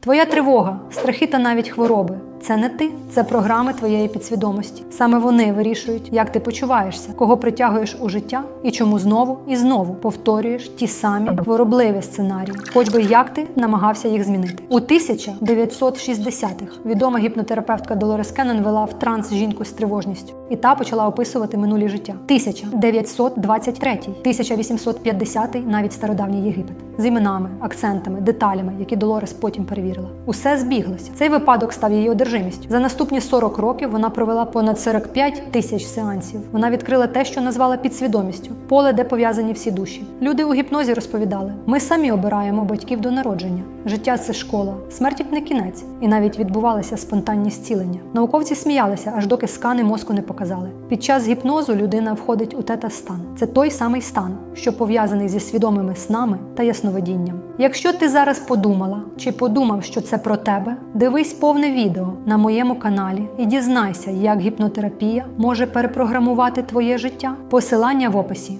Твоя тривога, страхи та навіть хвороби це не ти, це програми твоєї підсвідомості. Саме вони вирішують, як ти почуваєшся, кого притягуєш у життя і чому знову і знову повторюєш ті самі хворобливі сценарії, хоч би як ти намагався їх змінити. У 1960-х відома гіпнотерапевтка Долорес Кеннон вела в транс жінку з тривожністю, і та почала описувати минулі життя. 1923, 1850 навіть стародавній Єгипет з іменами, акцентами, деталями, які Долорес потім перевірила. Усе збіглося. Цей випадок став її одержимістю. За наступні 40 років вона провела понад 45 тисяч сеансів. Вона відкрила те, що назвала підсвідомістю поле, де пов'язані всі душі. Люди у гіпнозі розповідали: ми самі обираємо батьків до народження. Життя це школа, смерть не кінець, і навіть відбувалися спонтанні зцілення. Науковці сміялися, аж доки скани мозку не показали. Під час гіпнозу людина входить у тета-стан. Це той самий стан, що пов'язаний зі свідомими снами та ясновидінням. Якщо ти зараз подумала чи подумав, що це про тебе, дивись повне відео на моєму каналі і дізнайся, як гіпнотерапія може перепрограмувати твоє життя. Посилання в описі.